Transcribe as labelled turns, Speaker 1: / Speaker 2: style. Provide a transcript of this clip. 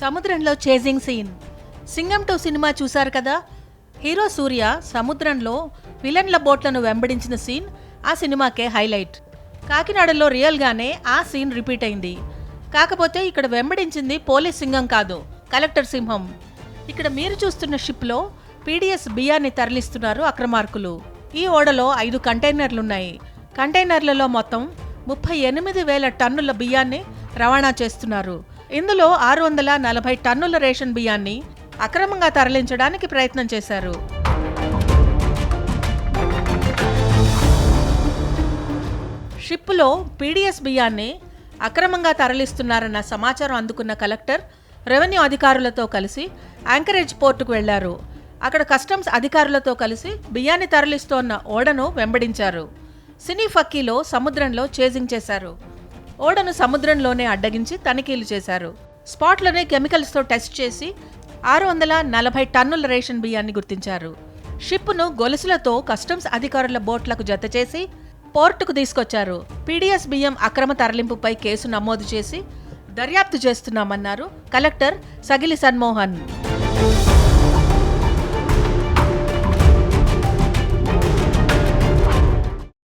Speaker 1: సముద్రంలో chasing scene. Singam two cinema చూశారు కదా? హీరో సూర్య సముద్రంలో విలన్ల బోట్లను వెంబడించిన సీన్ ఆ సినిమాకే హైలైట్. కాకినాడలో రియల్గానే ఆ సీన్ రిపీట్ అయింది. కాకపోతే ఇక్కడ వెంబడించింది పోలీస్ సింగం కాదు కలెక్టర్ సింహం. ఇక్కడ మీరు చూస్తున్న షిప్లో పీడిఎస్ బియ్యాన్ని తరలిస్తున్నారు అక్రమార్కులు. ఈ ఓడలో ఐదు కంటైనర్లున్నాయి. కంటైనర్లలో మొత్తం ముప్పై ఎనిమిది వేల టన్నుల బియ్యాన్ని రవాణా చేస్తున్నారు. ఇందులో ఆరు వందల నలభై టన్నుల రేషన్ బియ్యాన్ని అక్రమంగా తరలించడానికి ప్రయత్నం చేశారు. షిప్లో పీడిఎస్ బియ్యాన్ని అక్రమంగా తరలిస్తున్నారన్న సమాచారం అందుకున్న కలెక్టర్ రెవెన్యూ అధికారులతో కలిసి యాంకరేజ్ పోర్టుకు వెళ్ళారు. అక్కడ కస్టమ్స్ అధికారులతో కలిసి బియ్యాన్ని తరలిస్తోన్న ఓడను వెంబడించారు. సినీ ఫక్కీలో సముద్రంలో చేజింగ్ చేశారు. ఓడను సముద్రంలోనే అడ్డగించి తనిఖీలు చేశారు. స్పాట్లోనే కెమికల్స్తో టెస్ట్ చేసి ఆరు వందల నలభై టన్నుల రేషన్ బియ్యాన్ని గుర్తించారు. షిప్ను గొలుసులతో కస్టమ్స్ అధికారుల బోట్లకు జతచేసి పోర్టుకు తీసుకొచ్చారు. పీడిఎస్ బియ్యం అక్రమ తరలింపుపై కేసు నమోదు చేసి దర్యాప్తు చేస్తున్నామన్నారు కలెక్టర్ సగిలి సన్మోహన్.